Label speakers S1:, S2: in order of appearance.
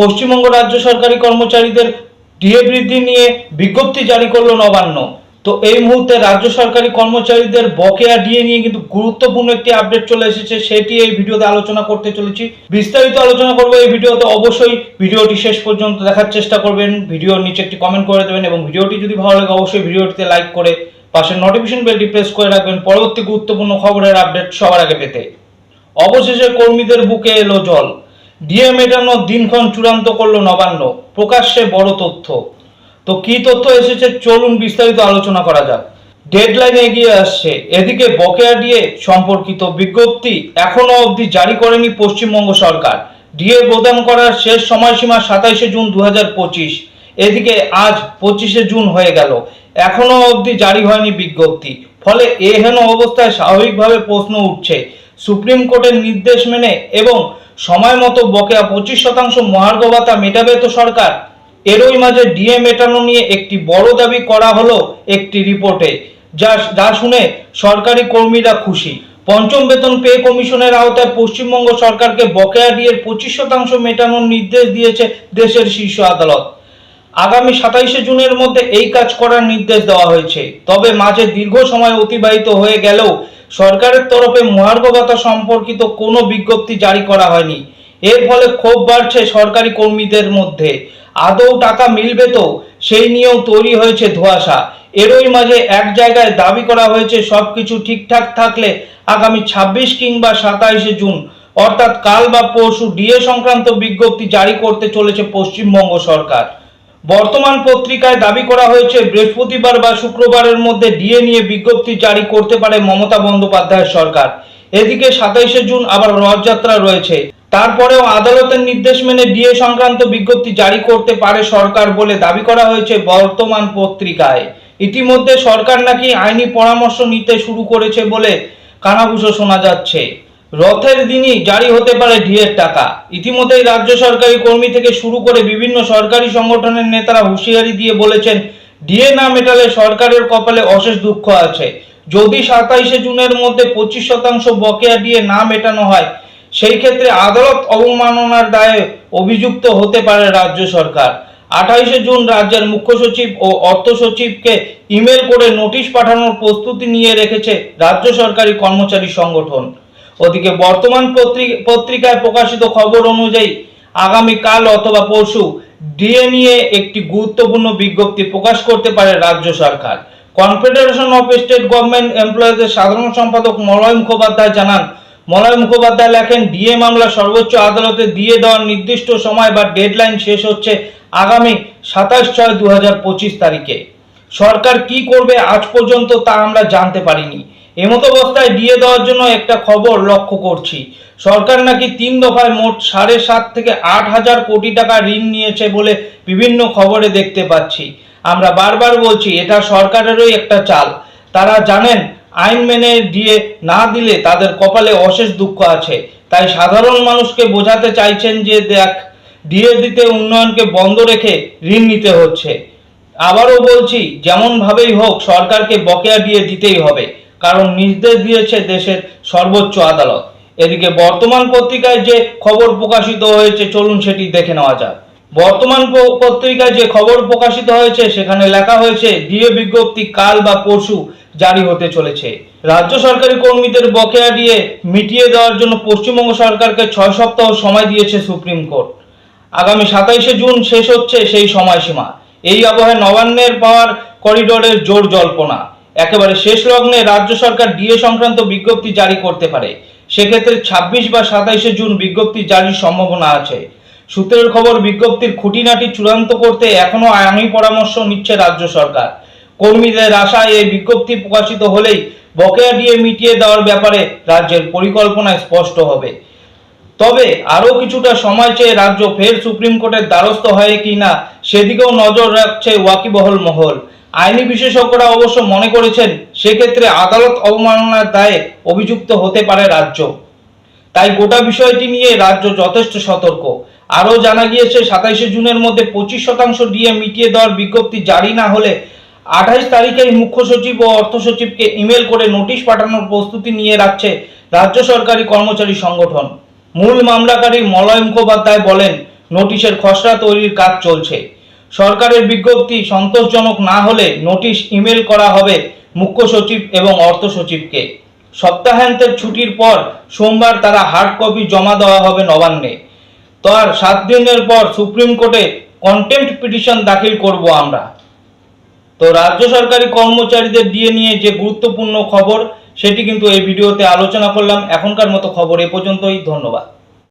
S1: পশ্চিমবঙ্গ রাজ্য সরকারি কর্মচারীদের ডিএ বৃদ্ধি নিয়ে বিজ্ঞপ্তি জারি করল নবান্ন। তো এই মুহূর্তে রাজ্য সরকারি কর্মচারীদের বকেয়া ডিএ নিয়ে কিন্তু গুরুত্বপূর্ণ একটি আপডেট চলে এসেছে, সেটি এই ভিডিওতে আলোচনা করতে চলেছি। বিস্তারিত আলোচনা করব এই ভিডিওতে অবশ্যই। ভিডিওটি শেষ পর্যন্ত দেখার চেষ্টা করবেন, ভিডিওর নিচে একটি কমেন্ট করে দেবেন এবং ভিডিওটি যদি ভালো লাগে অবশ্যই ভিডিওটিতে লাইক করে পাশের নোটিফিকেশন বেলটি প্রেস করে রাখবেন, পরবর্তী গুরুত্বপূর্ণ খবরের আপডেট সবার আগে পেতে। অবশেষে কর্মীদের বুকে এলো জল। ডিএ মেটানোর দিনক্ষণ চূড়ান্ত করল নবান্ন। প্রকাশ্যে বড় তথ্য। তো কি তথ্য এসেছে চলুন বিস্তারিত আলোচনা করা যাক। ডেডলাইন এগিয়ে আসছে। এদিকে বকেয়া ডিএ সম্পর্কিত বিজ্ঞপ্তি এখনও অবধি জারি করেনি পশ্চিমবঙ্গ সরকার। ডিএ প্রদান করার শেষ সময়সীমা সাতাইশে জুন দু হাজার পঁচিশ। এদিকে আজ পঁচিশে জুন হয়ে গেল। এখনও অবধি জারি হয়নি বিজ্ঞপ্তি। ফলে এহেন অবস্থায় স্বাভাবিকভাবে প্রশ্ন উঠছে। সুপ্রিম কোর্টের নির্দেশ মেনে এবং সময় মতো বকেয়া পঁচিশ শতাংশ মহার্ঘ ভাতা মেটাবে তো সরকার। এরই মাঝে ডিএ মেটানো নিয়ে একটি বড় দাবি করা হলো একটি রিপোর্টে। যা যা শুনে সরকারি কর্মীরা খুশি। পঞ্চম বেতন পে কমিশনের আওতায় পশ্চিমবঙ্গ সরকারকে বকেয়া ডিএর পঁচিশ শতাংশ মেটানোর নির্দেশ দিয়েছে দেশের শীর্ষ আদালত। আগামী সাতাইশে জুনের মধ্যে এই কাজ করার নির্দেশ দেওয়া হয়েছে। তবে মাঝে দীর্ঘ সময় অতিবাহিত হয়ে গেলেও সরকারের তরফে মহার্ঘভাতা সম্পর্কিত কোনো বিজ্ঞপ্তি জারি করা হয়নি। এর ফলে ক্ষোভ বাড়ছে সরকারি কর্মীদের মধ্যে। আদৌ টাকা মিলবে তো? সেই নিয়েও তৈরি হয়েছে ধোঁয়াশা। এরই মাঝে এক জায়গায় দাবি করা হয়েছে, সবকিছু ঠিকঠাক থাকলে আগামী ছাব্বিশ কিংবা সাতাইশে জুন, অর্থাৎ কাল বা পরশু, ডিএ সংক্রান্ত বিজ্ঞপ্তি জারি করতে চলেছে পশ্চিমবঙ্গ সরকার। বর্তমান পত্রিকায় দাবি করা হয়েছে, বৃহস্পতিবার বা শুক্রবারের মধ্যে ডিএ নিয়ে বিজ্ঞপ্তি জারি করতে পারে মমতা বন্দ্যোপাধ্যায়ের সরকার। এদিকে সাতাইশে জুন আবার রথযাত্রা রয়েছে। তারপরেও আদালতের নির্দেশ মেনে ডিএ সংক্রান্ত বিজ্ঞপ্তি জারি করতে পারে সরকার বলে দাবি করা হয়েছে বর্তমান পত্রিকায়। ইতিমধ্যে সরকার নাকি আইনি পরামর্শ নিতে শুরু করেছে বলে কানাঘুষো শোনা যাচ্ছে। রথের দিনই জারি হতে পারে ডিএর টাকা। ইতিমধ্যেই রাজ্য সরকারি কর্মী থেকে শুরু করে বিভিন্ন সরকারি সংগঠনের নেতারা হুঁশিয়ারি দিয়ে বলেছেন ডিএ না মেটালে সরকারের কপালে অশেষ দুঃখ আছে। যদি সাতাইশে জুনের মধ্যে পঁচিশ শতাংশ বকেয়া ডিএ না মেটানো হয়, সেই ক্ষেত্রে আদালত অবমাননার দায়ে অভিযুক্ত হতে পারে রাজ্য সরকার। আঠাইশে জুন রাজ্যের মুখ্য সচিব ও অর্থ সচিবকে ইমেল করে নোটিশ পাঠানোর প্রস্তুতি নিয়ে রেখেছে রাজ্য সরকারি কর্মচারী সংগঠন। ওদিকে বর্তমান পত্রিকায় প্রকাশিত খবর অনুযায়ী আগামী কাল অথবা পরশু ডিএ নিয়ে একটি গুরুত্বপূর্ণ বিজ্ঞপ্তি প্রকাশ করতে পারে রাজ্য সরকার। কনফেডারেশন অফ স্টেট গভর্নমেন্ট এমপ্লয়িজের সাধারণ সম্পাদক মলয় মুখোপাধ্যায় জানান, মলয় মুখোপাধ্যায় লেখেন, ডিএ মামলা সর্বোচ্চ আদালতে দিয়ে দেওয়ার নির্দিষ্ট সময় বা ডেডলাইন শেষ হচ্ছে আগামী সাতাশ ছয় দু তারিখে। সরকার কি করবে আজ পর্যন্ত তা আমরা জানতে পারিনি। এমতো অবস্থায় দিয়ে দেওয়ার জন্য একটা খবর লক্ষ্য করছি। সরকার নাকি তিন দফায় মোট সাড়ে সাত থেকে আট হাজার কোটি টাকা ঋণ নিয়েছে বলে বিভিন্ন খবরে দেখতে পাচ্ছি। আমরা বারবার বলছি, এটা সরকারেরই একটা চাল। তারা জানেন, আইন মেনে দিয়ে না দিলে তাদের কপালে অশেষ দুঃখ আছে। তাই সাধারণ মানুষকে বোঝাতে চাইছেন যে, দেখ দিয়ে দিতে উন্নয়নকে বন্ধ রেখে ঋণ নিতে হচ্ছে। আবারও বলছি যেমন ভাবেই হোক, সরকারকে বকেয়া দিয়ে দিতেই হবে। কারণ নির্দেশ দিয়েছে দেশের সর্বোচ্চ আদালত। এদিকে বর্তমান পত্রিকায় যে খবর প্রকাশিত হয়েছে, চলুন সেটি দেখে নেওয়া যাক। বর্তমান পত্রিকায় যে খবর প্রকাশিত হয়েছে, সেখানে লেখা হয়েছে ডিএ বিজ্ঞপ্তি কাল বা পরশু জারি হতে চলেছে। রাজ্য সরকারি কর্মীদের বকেয়া দিয়ে মিটিয়ে দেওয়ার জন্য পশ্চিমবঙ্গ সরকারকে ছয় সপ্তাহ সময় দিয়েছে সুপ্রিম কোর্ট। আগামী সাতাইশে জুন শেষ হচ্ছে সেই সময়সীমা। এই আবহে নবান্নের পাওয়ার করিডোরের জোর জল্পনা। একেবারে শেষ লগ্নে রাজ্য সরকার ডিএ সংক্রান্ত বিজ্ঞপ্তি জারি করতে পারে। সেক্ষেত্রে ছাব্বিশ বা সাতাইশে জুন বিজ্ঞপ্তি জারির সম্ভাবনা আছে। সূত্রের খবর, বিজ্ঞপ্তির খুঁটিনাটি চূড়ান্ত করতে এখনও আইনি পরামর্শ নিচ্ছে রাজ্য সরকার। কর্মীদের আশায় এই বিজ্ঞপ্তি প্রকাশিত হলেই বকেয়া ডিএ মিটিয়ে দেওয়ার ব্যাপারে রাজ্যের পরিকল্পনায় স্পষ্ট হবে। তবে আরও কিছুটা সময় চেয়ে রাজ্য ফের সুপ্রিম কোর্টের দ্বারস্থ হয় কি না সেদিকেও নজর রাখছে ওয়াকিবহল মহল। আইনি বিশেষজ্ঞরা অবশ্য মনে করেছেন, সেক্ষেত্রে আদালত অবমাননার দায়ে অভিযুক্ত হতে পারে রাজ্য। তাই গোটা বিষয়টি নিয়ে রাজ্য যথেষ্ট সতর্ক। আরও জানা গিয়েছে, সাতাইশে জুনের মধ্যে পঁচিশ শতাংশ ডিএ মিটিয়ে দেওয়ার বিজ্ঞপ্তি জারি না হলে আঠাইশ তারিখেই মুখ্য সচিব ও অর্থ সচিবকে ইমেল করে নোটিশ পাঠানোর প্রস্তুতি নিয়ে রাখছে রাজ্য সরকারি কর্মচারী সংগঠন। মূল মামলাকারী মলয় মুখোপাধ্যায় বলেন, নোটিশের খসড়া তৈরির কাজ চলছে। সরকারের বিজ্ঞপ্তি সন্তোষজনক না হলে নোটিশ ইমেল করা হবে মুখ্য সচিব এবং অর্থ সচিবকে। সপ্তাহান্তের ছুটির পর সোমবার তারা হার্ড কপি জমা দেওয়া হবে নবান্নে। তার সাত দিনের পর সুপ্রিম কোর্টে কন্টেম্পট পিটিশন দাখিল করব আমরা। তো রাজ্য সরকারি কর্মচারীদের দিয়ে নিয়ে যে গুরুত্বপূর্ণ খবর, সেটি কিন্তু এই ভিডিওতে আলোচনা করলাম। এখনকার মতো খবর এ পর্যন্তই। ধন্যবাদ।